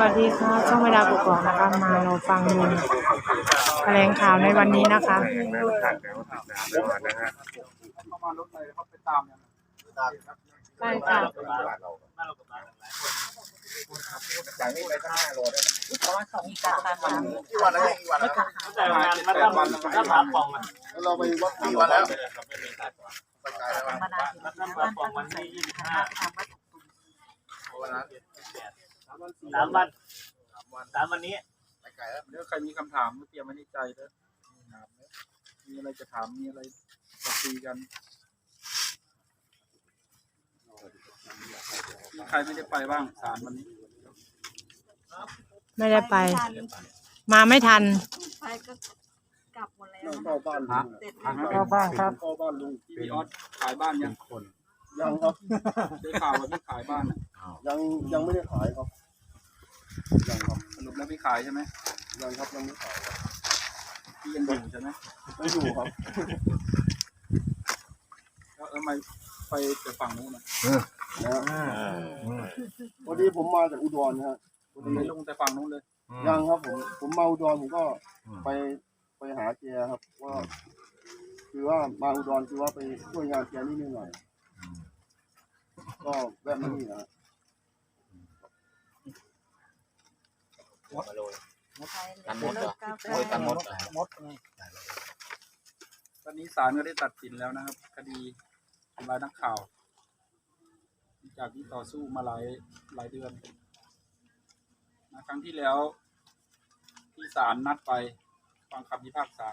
วัสดีค่ะ ช่องเวลาบุกบอกนะคะ มาเราฟังลุงแถลงข่าวในวันนี้นะคะเข้ามารถเลยเขาไปตามยังใช่ค่ะจากนี้ไปข้างหน้าโลได้ไหมกี่วันแล้วกี่วันแล้วแต่งานมาทำวันก็ถามฟองมันเราไปวัดกี่วันแล้วไปไกลแล้วมาทำฟองวันที่ยี่สิบห้าวันนั้น สามวันสามวันนี้ไปไกลแล้วเดี๋ยวใครมีคำถามก็เตรียมไว้ในใจเด้อถามเด้อมีอะไรจะถามมีอะไรจะคุยกันมีใครไม่ได้ไปบ้างสารวันนี้ไม่ได้ไป มาไม่ทัน ไปก็กลับหมดแล้วนั่งเข้าบ้านลุงเสร็จเข้าบ้านครับเข้าบ้านลุงพี่พี่ออสขายบ้านยังยังครับได้ข่าวว่าพี่ขายบ้านน่ะยังยังไม่ได้ขายครับ ยังครับสรุปแล้วพี่ขายใช่ไหมยังครับยังไม่ขายครับพี่ยังอยู่ใช่ไหมไม่อยู่ครับแล้วทำไมไปไปฝั่งนู้นน่ะนะพอดีผมมาจากอุดรนะฮะพอทำดีไมลงแต่ฝั่งนู้นเลย ยังครับผม ผมมาอุดรผมก็ไปไปหาแกครับ ว่า คือว่ามาอุดรคือว่าไปช่วยงานแกนิดหน่อย ก็แวะมานี่นะ กันหมดเหรอโอ้ยกันหมดมดไงตอนนี้ศาลก็ได้ตัดสินแล้วนะครับ คดีทำลายนักข่าว จากที่ต่อสู้มาหลายหลายเดือนนะครั้งที่แล้ว ที่ศาลนัดไปฟังคำพิพากษา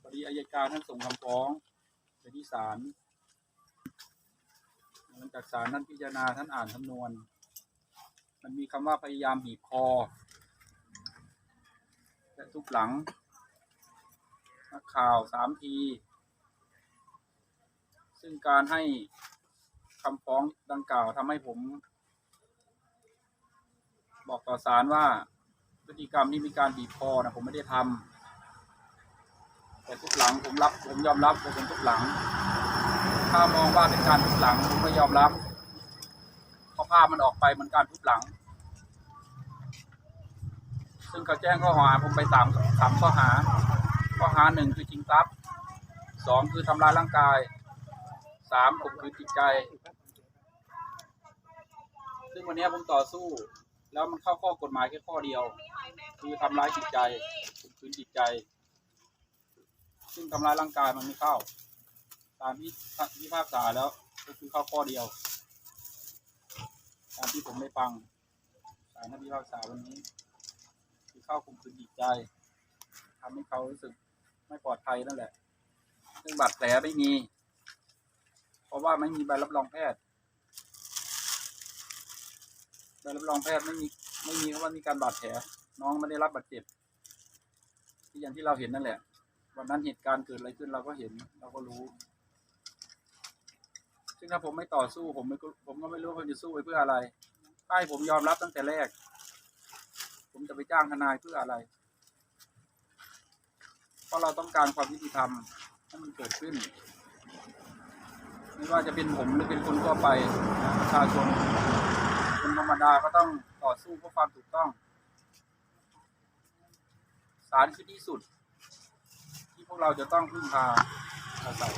พอดีอายการท่านส่งคำฟ้องไปที่ศาลหลังจากศาลท่านพิจารณาท่านอ่านสำนวน มันมีคำว่าพยายามบีบคอ และทุบหลังนักข่าวสามที ซึ่งการให้คำฟ้องดังกล่าวทำให้ผม บอกต่อศาลว่าพฤติกรรมที่มีการบีบคอนะผมไม่ได้ทำแต่ทุบหลังผมรับผมยอมรับว่าผมทุบหลัง ถ้ามองว่าเป็นการทุบหลังผมก็ยอมรับ เพาะภาพมันออกไปเหมือนการทุบหลัง ซึ่งเขาแจ้งข้อหาผมไปสามสามข้อหา ข้อหาหนึ่งคือชิงทรัพย์สองคือทำร้ายร่างกายสามข่มขืนจิตใจ ซึ่งวันนี้ผมต่อสู้ แล้วมันเข้าข้อกฎหมายแค่ข้อเดียว คือทำร้ายจิตใจข่มขืนจิตใจ ซึ่งทำร้ายร่างกายมันไม่เข้า ตามที่พิพากษาแล้วก็คือเข้าข้อเดียว ตามที่ผมได้ฟังศาลท่านพิพากษาวันนี้ คือเข้าคุมคืนจิตใจทำให้เขารู้สึกไม่ปลอดภัยนั่นแหละ ซึ่งบาดแผลไม่มี เพราะว่าไม่มีใบรับรองแพทย์ใบรับรองแพทย์ไม่มีไม่มีคำว่ามีการบาดแผลน้องไม่ได้รับบาดเจ็บที่อย่างที่เราเห็นนั่นแหละ วันนั้นเหตุการณ์เกิดอะไรขึ้นเราก็เห็นเราก็รู้ ซึ่งถ้าผมไม่ต่อสู้ผมไม่ก็ผมก็ไม่รู้ว่าผมจะสู้ไปเพื่ออะไรถ้าให้ผมยอมรับตั้งแต่แรก ผมจะไปจ้างทนายเพื่ออะไร เพราะเราต้องการความยุติธรรมให้มันเกิดขึ้น ไม่ว่าจะเป็นผมหรือเป็นคนทั่วไปประชาชนคนธรรมดาก็ต้องต่อสู้เพื่อความถูกต้องศาลคือที่สุด ที่พวกเราจะต้องพึ่งพาอาศัย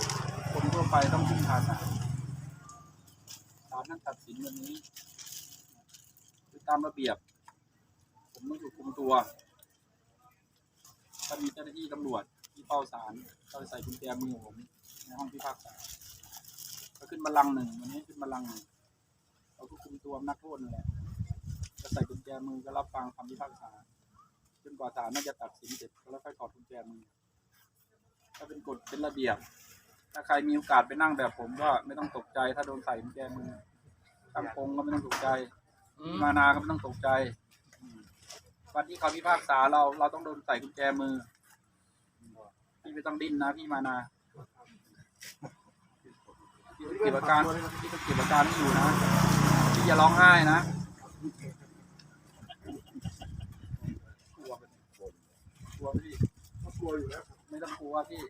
คนทั่วไปต้องพึ่งพาศาล นั้นตัดสินวันนี้คือตามระเบียบ ผมต้องถูกคุมตัวถ้ามีเจ้าหน้าที่ตำรวจที่เฝ้าศาลก็ใส่กุญแจมือผมในห้องพิพากษาก็ขึ้นบัลลังก์หนึ่งวันนี้ขึ้นบัลลังก์หนึ่งเราก็คุมตัวนักโทษนั่นแหละก็ใส่กุญแจมือก็รับฟังคำพิพากษาจนกว่าศาลน่าจะตัดสินเสร็จแล้วค่อยถอดกุญแจมือถ้าเป็นกฎเป็นระเบียบ ถ้าใครมีโอกาสไปนั่งแบบผมก็ไม่ต้องตกใจถ้าโดนใส่กุญแจมือ ตั้งพงก็ไม่ต้องตกใจ มานาก็ไม่ต้องตกใจอืมวันที่เขาพิพากษาเราเราต้องโดนใส่กุญแจมือพี่ไม่ต้องดิ้นนะพี่มานาพี่ต้องเก็บอาการพี่ต้องเก็บอาการไม่อยู่นะพี่อย่าร้องไห้นะกลัวไหมกลัวไหมพี่กลัวอยู่แล้วไม่ต้องกลัวพี่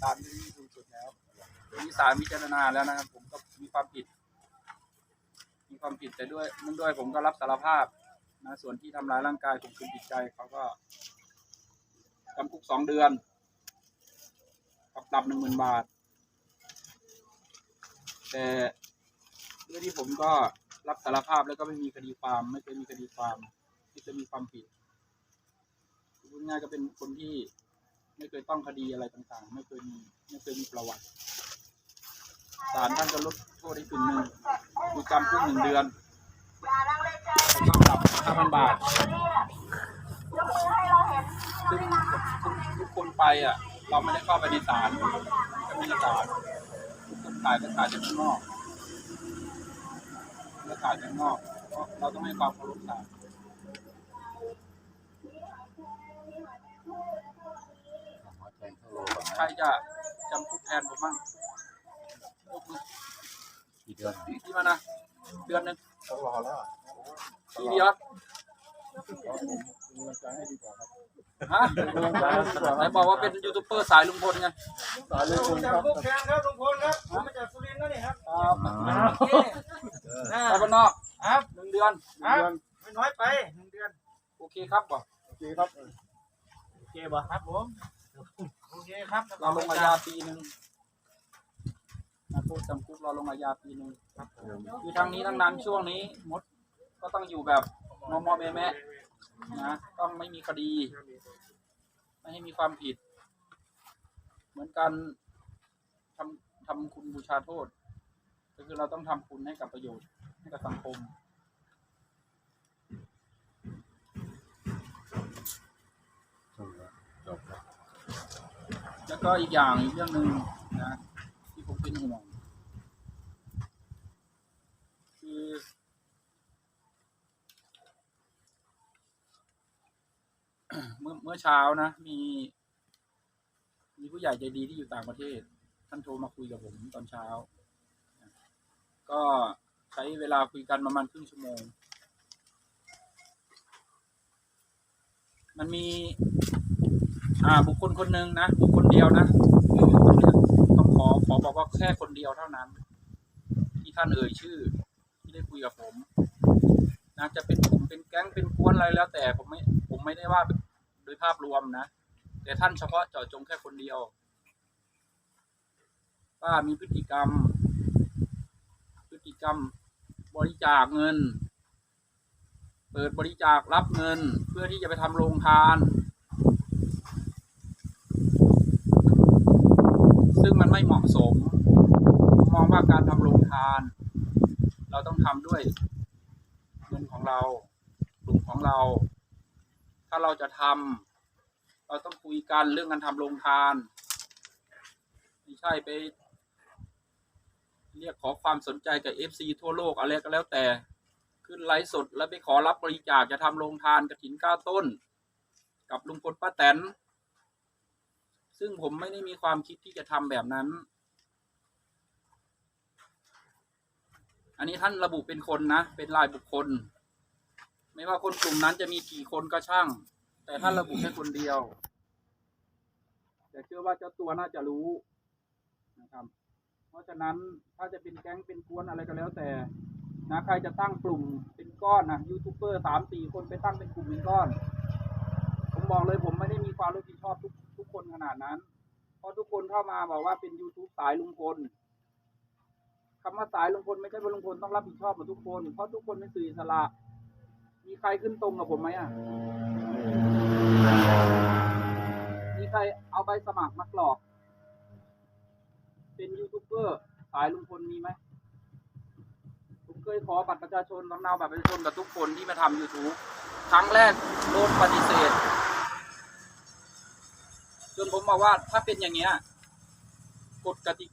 ศาลที่สูงสุดแล้วมีศาลพิจารณาแล้วนะครับ ผมก็มีความผิดมี ความผิดแต่ด้วยนื่องด้วยผมก็รับสารภาพนะส่วนที่ทำร้ายร่างกายข่มขืนจิตใจเขาก็จำคุกสองเดือนกับปรับหนึ่งหมื่นบาท แต่ด้วยที่ผมก็รับสารภาพแล้วก็ไม่มีคดีความ ไม่เคยมีคดีความ ที่จะมีความผิดพูดง่ายๆก็เป็นคนที่ไม่เคยต้องคดีอะไรต่างๆ ไม่เคยมีไม่เคยมีประวัติศาลท่านก็ลดโทษให้กึ่งหนึ่ง คือจำคุกหนึ่งเดือนแล้วก็ปรับห้าพันบาทซึ่งทุกคนไปอะ เราไม่ได้เข้าไปในศาลก็มีศาลทุกคนถ่ายก็ถ่ายจากข้างนอกแล้วถ่ายจากข้างนอกเพราะเราต้องให้ความเคารพศาลใครจะจำคุกแทนผมบ้างยกมือ กี่เดือนที่มานะเดือนหนึ่งต้องรอแล้วทีเดียวฮะไหนบอกว่าเป็นยูทูบเบอร์สายลุงพลไงสายเลยคุณครับครับไปบ้านนอกครับ หนึ่งเดือนเดือนไม่น้อยไปหนึ่งเดือนโอเคครับบ่โอเคครับ โอเคบ่ครับผมโอเคครับเราลงอาญาปีหนึ่งนะโทษจำคุกเราลงอาญาปีหนึ่งคือทางนี้ทั้งนั้นช่วงนี้มดก็ต้องอยู่แบบมอมอแม่แม่นะต้องไม่มีคดี ไม่ให้มีความผิด เหมือนการทำทำคุณบูชาโทษ ก็คือเราต้องทำคุณให้กับประโยชน์ให้กับสังคมแล้วก็อีกอย่างอีกเรื่องหนึ่งนะที่ผมเป็นห่วงคือ เมื่อเมื่อเช้านะ มี มีผู้ใหญ่ใจดีที่อยู่ต่างประเทศ ท่านโทรมาคุยกับผมตอนเช้า ก็ใช้เวลาคุยกันประมาณครึ่งชั่วโมง มันมี อ่า บุคคลคนหนึ่งนะ บุคคลเดียวนะต้องขอขอบอกว่าแค่คนเดียวเท่านั้น ที่ท่านเอ่ยชื่อ ที่ได้คุยกับผมนะจะเป็นกลุ่มเป็นแก๊งเป็นกวนอะไรแล้วแต่ผมไม่ ไม่ได้ว่าโดยภาพรวมนะ แต่ท่านเฉพาะเจาะจงแค่คนเดียว ว่ามีพฤติกรรม พฤติกรรมบริจาคเงิน เปิดบริจาครับเงิน เพื่อที่จะไปทำโรงทาน ซึ่งมันไม่เหมาะสมผมมองว่าการทำโรงทาน เราต้องทำด้วยเงินของเรากลุ่มของเรา ถ้าเราจะทำเราต้องคุยกันเรื่องการทำโรงทานไม่ใช่ไป เรียกขอความสนใจกับเอฟซีทั่วโลกอะไรก็แล้วแต่ ขึ้นไลฟ์สดแล้วไปขอรับบริจาคจะทำโรงทานกระถินก้าต้น กับลุงพลป้าแตนซึ่งผมไม่ได้มีความคิดที่จะทำแบบนั้น อันนี้ท่านระบุเป็นคนนะ เป็นรายบุคคล ไม่ว่าคนกลุ่มนั้นจะมีกี่คนก็ช่าง แต่ท่านระบุแค่คนเดียว แต่เชื่อว่าเจ้าตัวน่าจะรู้นะครับ เพราะฉะนั้นถ้าจะเป็นแก๊งเป็นกวนอะไรก็แล้วแต่นะใครจะตั้งกลุ่มเป็นก้อนนะยูทูบเบอร์สามสี่คนไปตั้งเป็นกลุ่มเป็นก้อน ผมบอกเลยผมไม่ได้มีความรับผิดชอบทุกทุกคนขนาดนั้น เพราะทุกคนเข้ามาบอกว่าเป็น YouTube สายลุงพลคำว่าสายลุงพลไม่ใช่ว่าลุงพลต้องรับผิดชอบหมดทุกคน เพราะทุกคนเป็นสื่อสระ มีใครขึ้นตรงกับผมไหมอะ มีใครเอาใบสมัครมากรอก เป็นยูทูบเบอร์สายลุงพลมีไหมผมเคยขอบัตรประชาชนสำเนาบัตรประชาชนกับทุกคนที่มาทำ YouTube ครั้งแรกโดนปฏิเสธ จนผมบอกว่าถ้าเป็นอย่างเงี้ยกฎกติกา